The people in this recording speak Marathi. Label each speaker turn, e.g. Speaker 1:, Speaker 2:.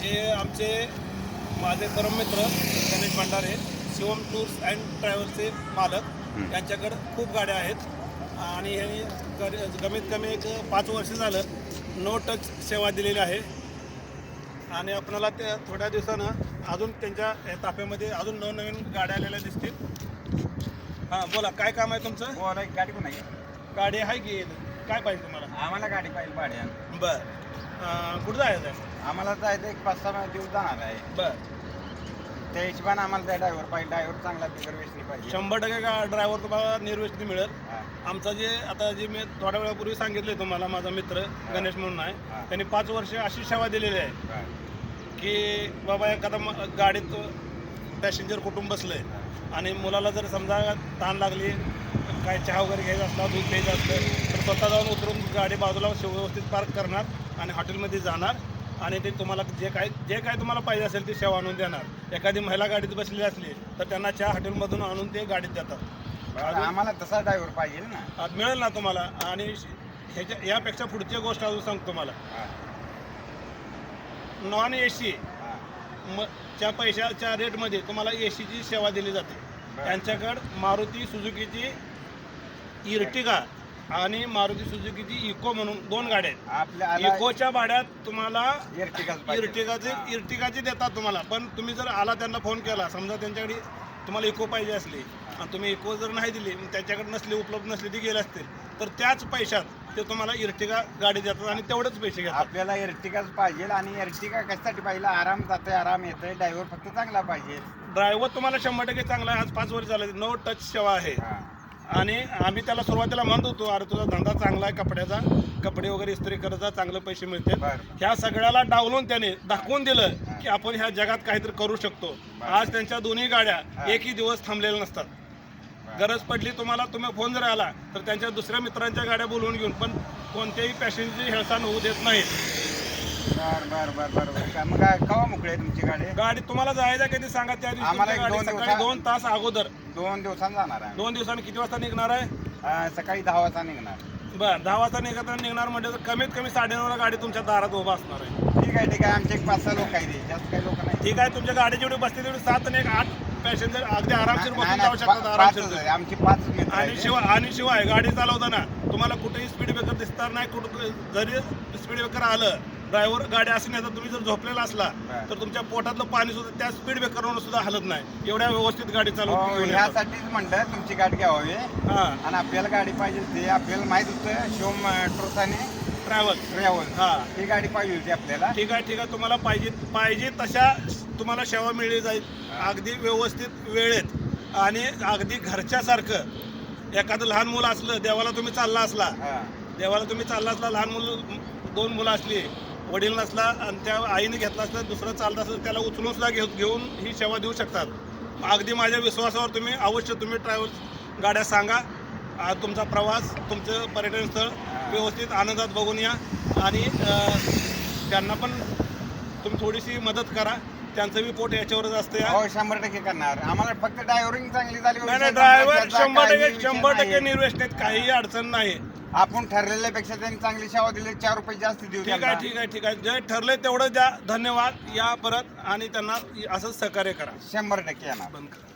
Speaker 1: हे आमचे माझे परममित्र गणेश भंडारे शिवम टूर्स अँड ट्रॅव्हल्सचे मालक. यांच्याकडे खूप गाड्या आहेत. आणि ह्यांनी कर- कमीत कमी एक पाच वर्ष झालं नो टच सेवा दिलेली आहे. आणि आपणाला त्या थोड्या दिवसानं अजून त्यांच्या या ताफ्यामध्ये अजून नवनवीन गाड्या आलेल्या दिसतील. हां बोला काय काम आहे तुमचं?
Speaker 2: बोला एक गाडी कोण आहे
Speaker 1: गाडी आहे की काय पाहिजे तुम्हाला?
Speaker 2: आम्हाला गाडी पाहिजे भाड्यानं
Speaker 1: बर. कुठं जायचं आहे?
Speaker 2: आम्हाला जायचं एक पाच सहा दिवस जाणार आहे.
Speaker 1: बर.
Speaker 2: त्या हिशोबाने आम्हाला त्या ड्रायव्हर पाहिजे. ड्रायव्हर चांगला बिगर पाहिजे.
Speaker 1: शंभर टक्के का ड्रायव्हर तुम्हाला निर्वेशनी मिळेल?
Speaker 2: हा.
Speaker 1: आमचा जे आता जे मी थोड्या वेळापूर्वी सांगितले तुम्हाला माझा मित्र गणेश म्हणून आहे. त्यांनी पाच वर्ष अशी सेवा दिलेली आहे
Speaker 2: हा.
Speaker 1: की बाबा एखादा म- गाडीत पॅसेंजर कुटुंब बसलंय. आणि मुलाला जर समजा ताण लागली काय चहा वगैरे घ्यायचा असला दूध घ्यायचं असलं तर स्वतः जाऊन उतरून गाडी बाजूला व्यवस्थित पार्क करणार आणि हॉटेलमध्ये जाणार. आणि ते तुम्हाला जे काय जे काय तुम्हाला पाहिजे असेल ती सेवा आणून देणार. एखादी महिला गाडीत बसलेली असली तर त्यांना चहा हॉटेलमधून आणून ते गाडीत देतात.
Speaker 2: आम्हाला तसा ड्रायव्हर पाहिजे ना?
Speaker 1: मिळेल ना तुम्हाला. आणि ह्याच्या यापेक्षा पुढची गोष्ट अजून सांगतो तुम्हाला.
Speaker 2: हा.
Speaker 1: नॉन ए सी च्या पैशाच्या रेटमध्ये तुम्हाला ए सीची सेवा दिली जाते. त्यांच्याकडं मारुती सुझुकीची इर्टिगा आणि मारुती सुझुकीची इको म्हणून दोन गाड्या आहेत.
Speaker 2: आपल्या
Speaker 1: इकोच्या भाड्यात तुम्हाला
Speaker 2: इर्टिगाच.
Speaker 1: इर्टिगाची देतात तुम्हाला. पण तुम्ही जर आला त्यांना फोन केला समजा त्यांच्याकडे तुम्हाला इको पाहिजे असली आणि तुम्ही इको जर नाही दिली त्यांच्याकडे नसली उपलब्ध नसली ती गेले असतील तर त्याच पैशात ते तुम्हाला इर्टिगा गाडी देतात आणि तेवढेच पैसे घेतात.
Speaker 2: आपल्याला इर्टिगाच पाहिजे आणि इर्टिगा कशासाठी पाहिजे? आराम जाते आराम येतोय ड्रायव्हर फक्त चांगला पाहिजे.
Speaker 1: ड्रायव्हर तुम्हाला शंभर टक्के चांगला आहे आज पाच वर्ष झाले नो टच सेवा आहे.
Speaker 2: हा.
Speaker 1: आणि आम्ही त्याला सुरुवातीला म्हणत होतो अरे तुझा धंदा चांगला आहे कपड्याचा. कपडे वगैरे इस्त्री करायचा चांगले पैसे मिळते. ह्या सगळ्याला डावलून त्याने दाखवून दिलं की आपण ह्या जगात काहीतरी करू शकतो. आज त्यांच्या दोन्ही गाड्या एकही दिवस थांबलेल्या नसतात. गरज पडली तुम्हाला तुम्ही फोन जर आला तर त्यांच्या दुसऱ्या मित्रांच्या गाड्या बोलवून घेऊन पण कोणत्याही पॅसेंजरची हेळसाण होऊ देत नाहीत.
Speaker 2: बर बर बर बर बर. का- मग काय- मोकळी आहे तुमची गाडी?
Speaker 1: गाडी तुम्हाला जायचं कधी सांगा त्या दिवशी.
Speaker 2: आम्हाला
Speaker 1: तुमची
Speaker 2: एक
Speaker 1: गाडी
Speaker 2: दोन
Speaker 1: सकाळी
Speaker 2: दिवसा-
Speaker 1: दोन तास अगोदर.
Speaker 2: दोन दिवसांनी जाणार आहे
Speaker 1: दोन दिवसांनी किती वाजता निघणार आहे?
Speaker 2: अं, सकाळी दहा वाजता निघणार.
Speaker 1: बर दहा वाजता निघत निघणार म्हणजे तर कमीत कमी साडेनऊला गाडी तुमच्या दारात उभा असणार आहे.
Speaker 2: ठीक आहे ठीक आहे. आमचे एक पाच सहा लोक आहेत जास्त काही लोक नाही.
Speaker 1: ठीक आहे तुमच्या गाडी जेवढी बसते तेवढी सात आणि एक आठ पॅसेंजर अगदी आरामशीर
Speaker 2: नाही,
Speaker 1: बसून
Speaker 2: नाही,
Speaker 1: जाऊ शकतात
Speaker 2: पा-
Speaker 1: आरामशीर
Speaker 2: पाचच आहे. आमची पाच मित्र
Speaker 1: आणि
Speaker 2: आहेत.
Speaker 1: शिवाय आणि शिवाय गाडी चालवताना तुम्हाला कुठेही स्पीड ब्रेकर दिसणार नाही कुठं जरी स्पीड ब्रेकर आलं ड्रायव्हर गाडी असं नाही तर तुम्ही जर झोपलेला असला. तर तुमच्या पोटातलं पाणी सुद्धा त्या स्पीड ब्रेकरवरून सुद्धा हलत नाही. एवढ्या व्यवस्थित गाडी
Speaker 2: हो,
Speaker 1: चालवत
Speaker 2: ह्यासाठीच म्हणलं तुमची गाडी घ्यावी.
Speaker 1: हा.
Speaker 2: आणि आपल्याला गाडी पाहिजे ते आपल्याला माहीत होतं शिवम ट्रोस आणि
Speaker 1: ट्रॅव्हल
Speaker 2: ट्रॅव्हल
Speaker 1: हा.
Speaker 2: ही गाडी पाहिजे होती आपल्याला.
Speaker 1: ठीक आहे ठीक आहे. तुम्हाला पाहिजे पाहिजे तशा तुम्हाला सेवा मिळली जाईल. अगदी व्यवस्थित वेळेत. आणि अगदी घरच्यासारखं. एखादं लहान मुलं असलं देवाला तुम्ही चालला असला.
Speaker 2: हा.
Speaker 1: देवाला तुम्ही चालला असला लहान मुलं दोन मुलं असली वडील नसला आणि त्या आईने घेतला असला दुसरं चालत असलं त्याला उचलून सुद्धा घेऊन घेऊन ही सेवा देऊ शकतात. अगदी माझ्या विश्वासावर तुम्ही अवश्य तुम्ही ट्रॅव्हल्स गाड्या सांगा. तुमचा प्रवास तुमचं पर्यटन स्थळ व्यवस्थित आनंदात बघून या. आणि त्यांना पण तुम्ही थोडीशी मदत करा. त्यांचं बी पोट याच्यावरच असतं
Speaker 2: शंभर टक्के करणार. आम्हाला फक्त ड्रायव्हरिंग चांगली झाली
Speaker 1: नाही ड्रायव्हर. शंभर टक्के शंभर टक्के
Speaker 2: नाहीये.
Speaker 1: निर्वेशनेत काहीही अडचण नाही.
Speaker 2: आपण ठरलेल्यापेक्षा त्यांनी चांगली सेवा दिली चार रुपये जास्त देऊ
Speaker 1: ठीक आहे. ठीक आहे ठीक आहे. जे ठरलंय तेवढं द्या. धन्यवाद. या परत आणि त्यांना असंच सहकार्य करा.
Speaker 2: शंभर टक्के येणार.
Speaker 1: बंद करा.